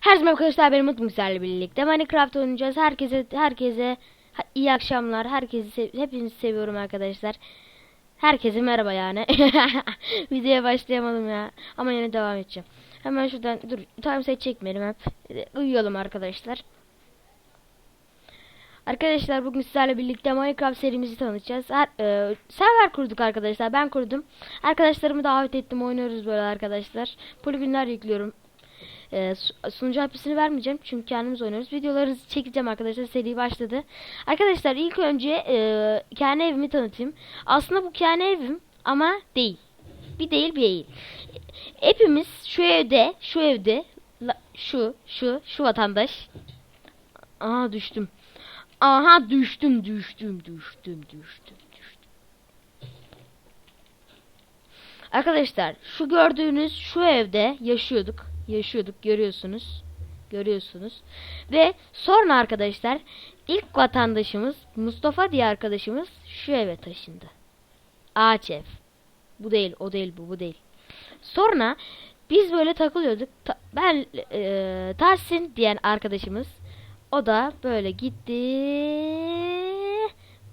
Her zaman arkadaşlar benim Mutlu Güzel'le birlikte Minecraft oynayacağız. Herkese herkese iyi akşamlar. Herkesi hepinizi seviyorum arkadaşlar. Herkese merhaba yani. Videoya başlayamadım ya. Ama yine devam edeceğim. Hemen şuradan dur timeset çekmeyelim hep. Uyuyalım arkadaşlar. Arkadaşlar bugün sizlerle birlikte Minecraft serimizi tanıtacağız. Her, e, server kurduk arkadaşlar. Ben kurdum. Arkadaşlarımı davet ettim. Oynuyoruz böyle arkadaşlar. Poligonlar yüklüyorum. E, su- sunucu IP'sini vermeyeceğim çünkü kendimiz oynuyoruz. Videoları çekeceğim arkadaşlar. Seri başladı. Arkadaşlar ilk önce e, kendi evimi tanıtayım. Aslında bu kendi evim ama değil. Bir değil bir değil. Hepimiz şu evde, şu evde, şu, şu, şu vatandaş. Aha düştüm. Aha düştüm, düştüm, düştüm, düştüm, düştüm. Arkadaşlar şu gördüğünüz şu evde yaşıyorduk. Yaşıyorduk görüyorsunuz. Görüyorsunuz. Ve sonra arkadaşlar ilk vatandaşımız Mustafa diye arkadaşımız şu eve taşındı. Ağaç ev. Bu değil, o değil, bu, bu değil. Sonra biz böyle takılıyorduk. Ta- ben e, Tahsin diyen arkadaşımız o da böyle gitti.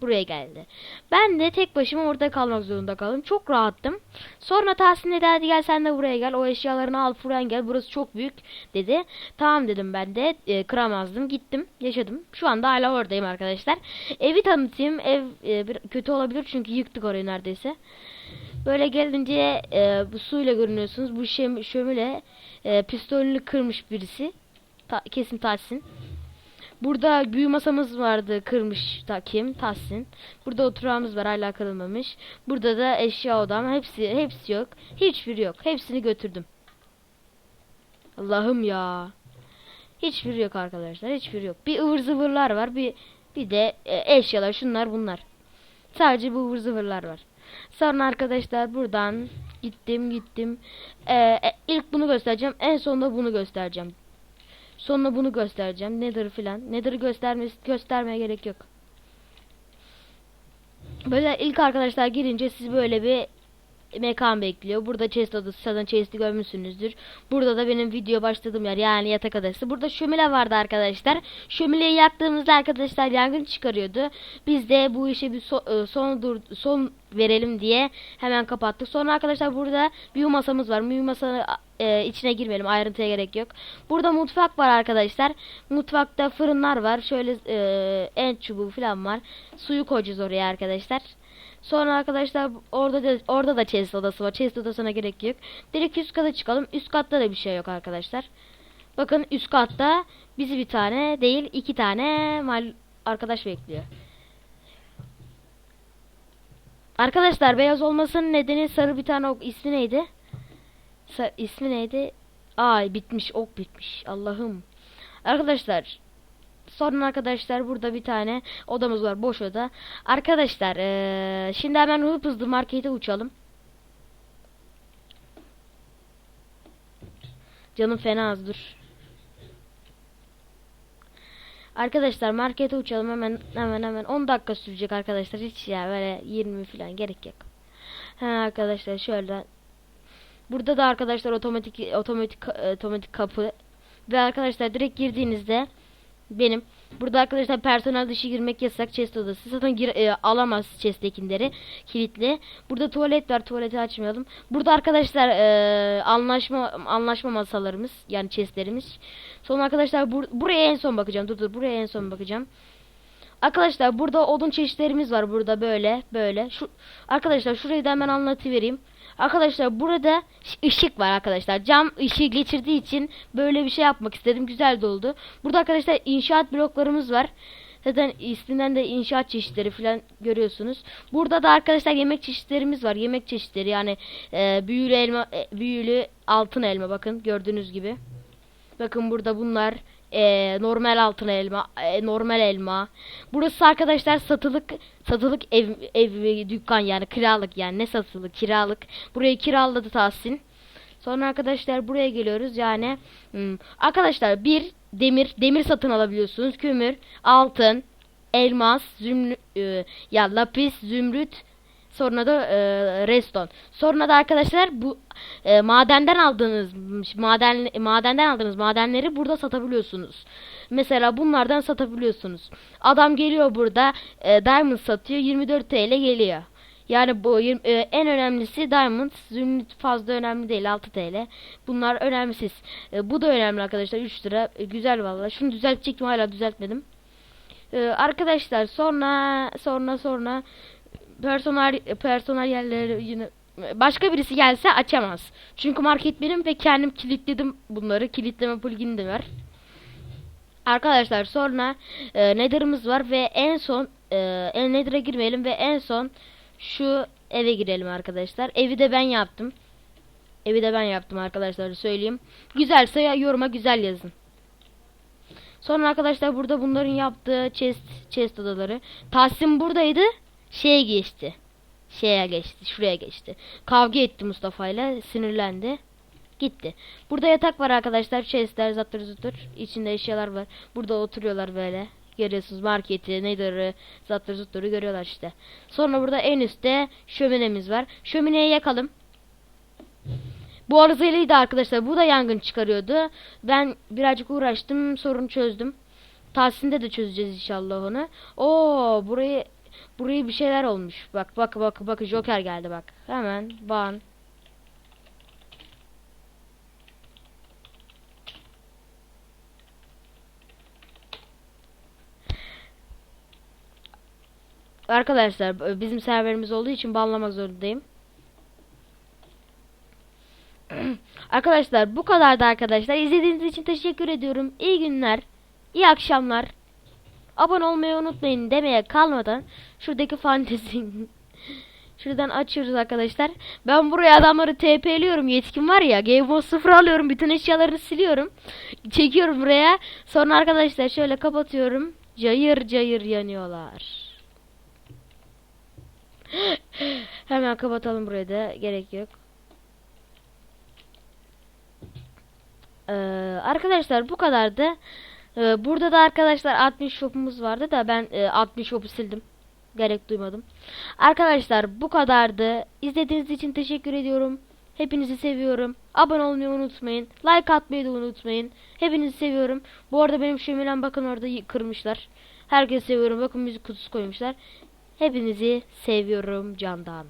Buraya geldi. Ben de tek başıma orada kalmak zorunda kaldım. Çok rahattım. Sonra Tahsin dedi hadi gel sen de buraya gel. O eşyalarını al Furen gel. Burası çok büyük dedi. Tamam dedim ben de. E, kıramazdım. Gittim. Yaşadım. Şu anda hala oradayım arkadaşlar. Evi tanıtayım. Ev e, bir, kötü olabilir çünkü yıktık orayı neredeyse. Böyle gelince e, bu suyla görünüyorsunuz. Bu şem, şömile e, pistolünü kırmış birisi. Ta, kesin Tahsin. Burada büyü masamız vardı kırmış ta kim Tahsin. Burada oturağımız var hala kırılmamış. Burada da eşya odam hepsi hepsi yok. Hiçbiri yok. Hepsini götürdüm. Allah'ım ya. Hiçbiri yok arkadaşlar. Hiçbiri yok. Bir ıvır zıvırlar var. Bir bir de e, eşyalar şunlar bunlar. Sadece bu ıvır zıvırlar var. Sonra arkadaşlar buradan gittim gittim. Ee, ilk bunu göstereceğim. En sonunda bunu göstereceğim. Sonra bunu göstereceğim. Nether filan. Nether'ı göstermesi göstermeye gerek yok. Böyle ilk arkadaşlar girince siz böyle bir mekan bekliyor. Burada chest odası zaten chest'i görmüşsünüzdür. Burada da benim video başladığım yer yani yatak odası. Burada şömine vardı arkadaşlar. Şömineyi yaktığımızda arkadaşlar yangın çıkarıyordu. Biz de bu işe bir so- e, son dur son verelim diye hemen kapattık. Sonra arkadaşlar burada büyü masamız var. Büyü masa e, içine girmeyelim. Ayrıntıya gerek yok. Burada mutfak var arkadaşlar. Mutfakta fırınlar var. Şöyle e, en çubuğu falan var. Suyu koyacağız oraya arkadaşlar. Sonra arkadaşlar orada da orada da chest odası var. Chest odasına gerek yok. Direkt üst kata çıkalım. Üst katta da bir şey yok arkadaşlar. Bakın üst katta bizi bir tane değil iki tane mal arkadaş bekliyor. Arkadaşlar beyaz olmasının nedeni sarı bir tane ok. İsmi neydi? İsmi neydi? Ay bitmiş ok bitmiş. Allah'ım. Arkadaşlar Sonra arkadaşlar burada bir tane odamız var boş oda. Arkadaşlar eee, şimdi hemen hızlı hızlı markete uçalım. Canım fena az dur. Arkadaşlar markete uçalım hemen hemen hemen 10 dakika sürecek arkadaşlar hiç ya böyle 20 falan gerek yok. Ha arkadaşlar şöyle Burada da arkadaşlar otomatik otomatik otomatik kapı ve arkadaşlar direkt girdiğinizde benim. Burada arkadaşlar personel dışı girmek yasak chest odası. Zaten gir, e, alamaz chest'tekileri kilitli. Burada tuvalet var. Tuvaleti açmayalım. Burada arkadaşlar e, anlaşma anlaşma masalarımız yani chest'lerimiz. Sonra arkadaşlar bur buraya en son bakacağım. Dur dur buraya en son bakacağım. Arkadaşlar burada odun çeşitlerimiz var burada böyle böyle. Şu arkadaşlar şurayı da hemen anlatıvereyim. Arkadaşlar burada ışık var arkadaşlar. Cam ışığı geçirdiği için böyle bir şey yapmak istedim. Güzel de oldu. Burada arkadaşlar inşaat bloklarımız var. Zaten isminden de inşaat çeşitleri falan görüyorsunuz. Burada da arkadaşlar yemek çeşitlerimiz var. Yemek çeşitleri yani e, büyülü elma, e, büyülü altın elma bakın gördüğünüz gibi. Bakın burada bunlar e, normal altın elma, e, normal elma. Burası arkadaşlar satılık satılık ev ev dükkan yani kiralık yani ne satılık kiralık. Burayı kiraladı Tahsin. Sonra arkadaşlar buraya geliyoruz yani hmm, arkadaşlar bir demir demir satın alabiliyorsunuz. Kömür, altın, elmas, zümrüt e, ya lapis, zümrüt, Sonra da e, redstone. Sonra da arkadaşlar bu e, madenden aldığınız maden madenden aldığınız madenleri burada satabiliyorsunuz. Mesela bunlardan satabiliyorsunuz. Adam geliyor burada e, diamond satıyor 24 TL geliyor. Yani bu e, en önemlisi diamond. Zümrüt fazla önemli değil 6 TL. Bunlar önemsiz. E, bu da önemli arkadaşlar 3 lira. E, güzel vallahi. Şunu düzeltecektim hala düzeltmedim. E, arkadaşlar sonra sonra sonra personel personel yerleri yine başka birisi gelse açamaz. Çünkü market benim ve kendim kilitledim bunları. Kilitleme plugini de var. Arkadaşlar sonra e, Nether'ımız var ve en son e, en Nether'a girmeyelim ve en son şu eve girelim arkadaşlar. Evi de ben yaptım. Evi de ben yaptım arkadaşlar söyleyeyim. Güzelse yoruma güzel yazın. Sonra arkadaşlar burada bunların yaptığı chest chest odaları. Tahsin buradaydı. Şeye geçti. Şeye geçti. Şuraya geçti. Kavga etti Mustafa ile. Sinirlendi. Gitti. Burada yatak var arkadaşlar. Chestler, zatır zutur. İçinde eşyalar var. Burada oturuyorlar böyle. Görüyorsunuz marketi, nedir'i, zatır zutları görüyorlar işte. Sonra burada en üstte şöminemiz var. Şömineyi yakalım. Bu arızalıydı arkadaşlar. Bu da yangın çıkarıyordu. Ben birazcık uğraştım. Sorunu çözdüm. Tahsin'de de çözeceğiz inşallah onu. Oo burayı burayı bir şeyler olmuş. Bak bak bak bak Joker geldi bak. Hemen ban. Arkadaşlar bizim serverimiz olduğu için banlamak zorundayım. arkadaşlar bu kadardı arkadaşlar. İzlediğiniz için teşekkür ediyorum. İyi günler. iyi akşamlar. Abone olmayı unutmayın demeye kalmadan şuradaki fantezi Şuradan açıyoruz arkadaşlar. Ben buraya adamları TP'liyorum. Yetkim var ya. Game Mode 0 alıyorum. Bütün eşyalarını siliyorum. Çekiyorum buraya. Sonra arkadaşlar şöyle kapatıyorum. Cayır cayır yanıyorlar. Hemen kapatalım burayı da. Gerek yok. Ee, arkadaşlar bu kadardı. Ee, burada da arkadaşlar 60 shop'umuz vardı da ben e, 60 shop'u sildim. Gerek duymadım. Arkadaşlar bu kadardı. İzlediğiniz için teşekkür ediyorum. Hepinizi seviyorum. Abone olmayı unutmayın. Like atmayı da unutmayın. Hepinizi seviyorum. Bu arada benim şöminem bakın orada kırmışlar. Herkesi seviyorum. Bakın müzik kutusu koymuşlar. Hepinizi seviyorum candan.